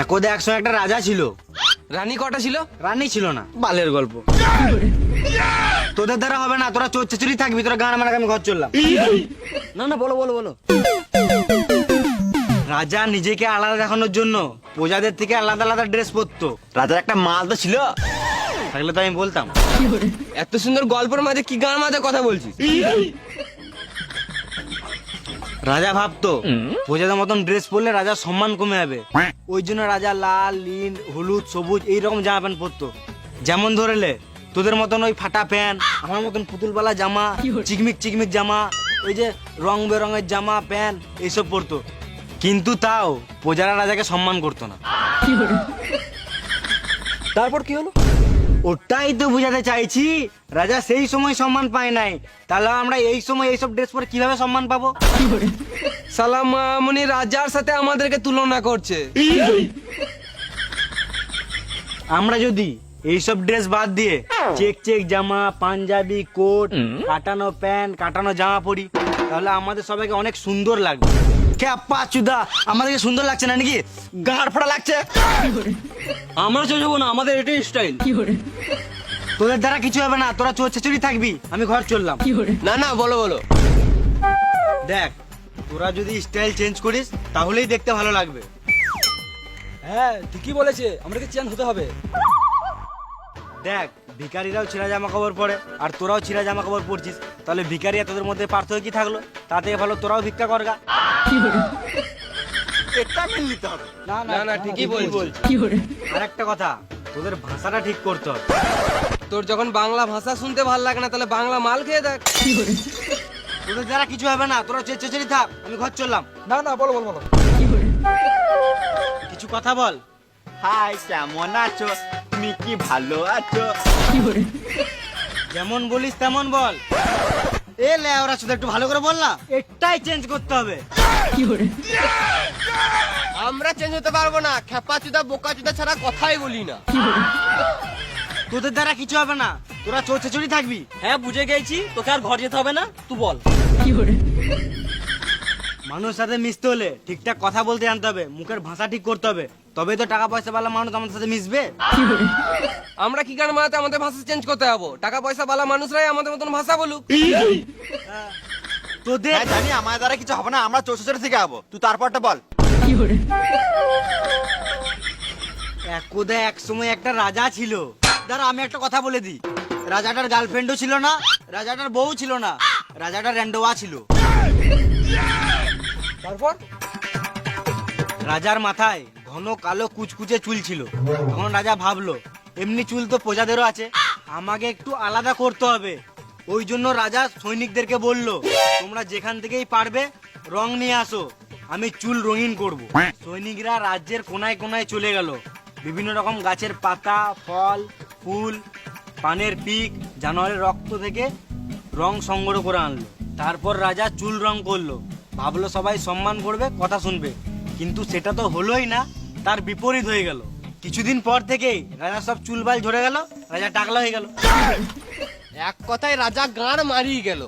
একদে একসময় একটা রাজা ছিল। রানী কটা ছিল? রানী ছিল না। বালের গল্প। তোদের দ্বারা হবে না তোরা চোর চেচুরি থাকবি তোরা গান মারা আমি ঘর চললাম। না না বলো বলো বলো। রাজা নিজেকে আলাদা দেখানোর জন্য প্রজাদের থেকে আলাদা আলাদা ড্রেস পরতো। রাজার একটা মাল তো ছিল। থাকলে তো আমি বলতাম। এত সুন্দর গল্পের মাঝে কি গান মাঝে কথা বলছিস? রাজা ভাবতো প্রজাদের মতন ড্রেস পরলে রাজার সম্মান কমে যাবে। ওই জন্য রাজা লাল নীল হলুদ সবুজ এইরকম জামা প্যান্ট পরতো। যেমন ধরেলে তোদের মতন ওই ফাটা প্যান্ট আমার মতন পুতুলবালা জামা চিকমিক চিকমিক জামা ওই যে রং বেরঙের জামা প্যান্ট এইসব পরতো। কিন্তু তাও প্রজারা রাজাকে সম্মান করতো না। তারপর কি হলো? ওটাই তো বুঝাতে চাইছি। রাজা সেই সময় সম্মান পায় নাই। তাহলে আমরা এই সময় এইসব ড্রেস পরে কীভাবে সম্মান পাবো? সালাম মামনি রাজার সাথে আমাদেরকে তুলনা করছে। আমরা যদি এইসব ড্রেস বাদ দিয়ে চেক চেক জামা পাঞ্জাবি কোট কাটানো প্যান্ট কাটানো জামা পরি তাহলে আমাদের সবাইকে অনেক সুন্দর লাগবে। ক্যাপা চুদা? আমাদেরকে সুন্দর লাগছে না নাকি? গাঁড় ফাড়া লাগছে? আমরা চলে যাব না আমাদের এটাই স্টাইল তোদের দ্বারা কিছু হবে না তোরা চোর চেচুরি থাকবি। আমি ঘর চললাম। না না বলো বলো। দেখ তোরা যদি স্টাইল চেঞ্জ করিস তাহলেই দেখতে ভালো লাগবে। হ্যাঁ ঠিকই বলেছে আমাদেরকে চেঞ্জ হতে হবে। দেখ ভিখারিরাও ছিঁড়া জামা কাপড় পরে আর তোরাও ছিঁড়া জামা কাপড় পরছিস তাহলে আর তোদের মধ্যে পার্থক্য কি থাকল? তাতে ভালো তোরাও ভিক্ষা করগা এটা মেনে নিতে হবে? না না না ঠিকই বলছিস আর একটা কথা তোদের ভাষাটা ঠিক করতে হবে। তোর যখন বাংলা ভাষা শুনতে ভালো লাগে না তাহলে বাংলা মাল খেয়ে দেখ। তোদের দ্বারা কিছু হবে না তোরা চেঁচেচেরি থাক আমি ঘর চললাম। না না বলো বলো বলো। কিছু কথা বল। হাই কেমন আছো? তুমি কি ভালো আছো? যেমন বলিস তেমন বল। এ লে ওরা শুধু একটু ভালো করে বল না। এটাই চেঞ্জ করতে হবে। আমরা চেঞ্জ হতে পারব না। খেপা চুদা বোকা চুদা ছাড়া কথাই বলি না। তোদের দ্বারা কিছু হবে না। তোরা চোর চেচুরি থাকবি। হ্যাঁ বুঝে গেছি। তোকে আর ঘর যেতে হবে না। তুই বল। মানুষের সাথে মিশতে হলে ঠিকঠাক কথা বলতে জানতে হবে মুখের ভাষা ঠিক করতে হবে। তবেই তো টাকা পয়সা বালা মানুষ আমাদের সাথে মিশবে। আমরা কি গান মারাতে আমাদের ভাষা চেঞ্জ করতে যাব? টাকা পয়সা বালা মানুষরাই আমাদের মতন ভাষা বলুক। তোদের হ্যাঁ জানি আমার দ্বারা কিছু হবে না আমরা চৌষট্টি থেকে যাব তুই তারপরটা বল। একদা এক সময় একটা রাজা ছিল। দাঁড়া আমি একটা কথা বলে দিই। রাজাটার গার্লফ্রেন্ডও ছিল না রাজাটার বউ ছিল না রাজাটার র্যান্ডোয়া ছিল। তারপর? রাজার মাথায় ঘন কালো কুচকুচে চুল ছিল। তখন রাজা ভাবলো এমনি চুল তো প্রজাদেরও আছে আমাকে একটু আলাদা করতে হবে। ওই জন্য রাজা সৈনিকদেরকে বলল তোমরা যেখান থেকেই পারবে রং নিয়ে আসো আমি চুল রঙিন করব। সৈনিকরা রাজ্যের কোনায় কোনায় চলে গেল। বিভিন্ন রকম গাছের পাতা ফল ফুল পানের পিক জানোয়ারের রক্ত থেকে রং সংগ্রহ করে আনলো। তারপর রাজা চুল রং করল। ভাবলো সবাই সম্মান করবে কথা শুনবে। কিন্তু সেটা তো হলোই না তার বিপরীত হয়ে গেল। কিছুদিন পর থেকেই রাজা সব চুলবাল ঝরে গেল রাজা টাকলা হয়ে গেল। এক কথায় রাজা গান মারিয়ে গেল।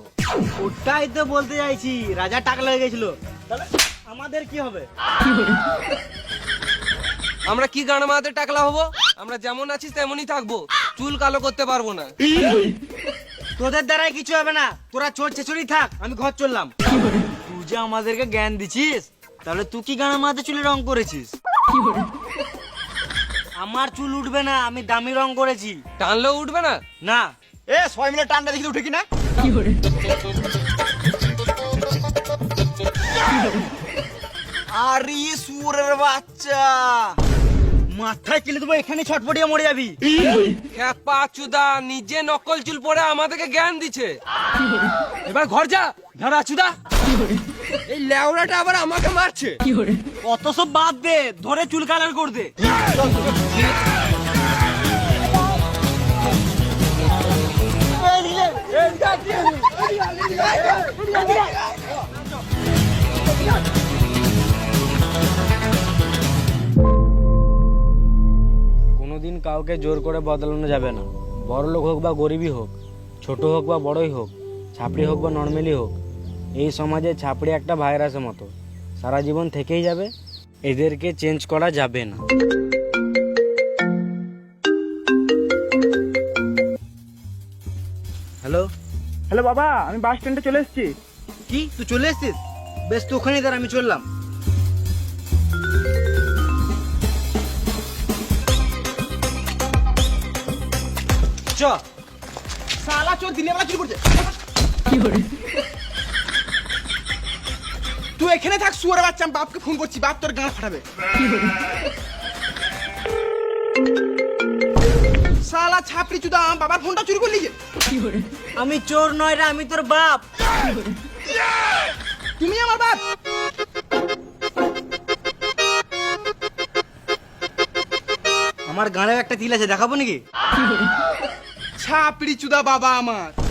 ওটাই তো বলতে চাইছি রাজা টাকলা হয়ে গেছিল। তাহলে আমাদের কি হবে? আমরা কি গান মারাতে টাকলা হব? আমরা যেমন আছি তেমনই থাকব। চুল কালো করতে পারব না। তোদের দ্বারাই কিছু হবে না। তোরা চোর ছেচুরি থাক আমি ঘর চললাম। তুই যে আমাদেরকে জ্ঞান দিছিস তাহলে তুই কি গানা মাথাতে চুলে রং করেছিস? আমার চুল উঠবে না আমি দামি রং করেছি। টানলেও উঠবে না? না। এ সবাই মিলে টানটা দেখি উঠে কিনা আরে সুরের বাচ্চা। মাথায় কিলে দেবো এখানে ছটপটিয়ে মরে যাবি। খেপা চুদা নিজে নকল চুল পরে আমাদেরকে জ্ঞান দিচ্ছে। এবার ঘর যা ধরা চুদা। এই লেওড়াটা আবার আমাকে মারছে। কত সব বাদ দে ধরে চুল কালার কর দে। কোনোদিন কাউকে জোর করে বদলানো যাবে না। বড় লোক হোক বা গরিবই হোক ছোট হোক বা বড়ই হোক ছাপড়ি হোক বা নর্মালি হোক এই সমাজে ছাপড়ি একটা ভাইরাসের মতো। সারা জীবন থেকেই যাবে এদেরকে চেঞ্জ করা যাবে না। হ্যালো হ্যালো বাবা আমি বাস স্ট্যান্ডে চলে এসেছি। কি? তুই চলে এসছিস? বেশ তো ওখানেই দাঁড়া আমি চললাম। চ সালা চোর দিনে বেলা চুরি করছে। তুই এখানে থাক শুয়ারে বাচ্চা আমি বাপকে ফোন করছি বাপ তোর গান ফাটাবে। সালা ছাপড়ি চুদা আমার বাবার ফোনটা চুরি করলি যে। আমি চোর নয় রে আমি তোর বাপ। তুমি আমার বাপ। আমার গাঁড়েও একটা তিল আছে দেখাবো নাকি? ছাপড়ি চুদা বাবা আমার।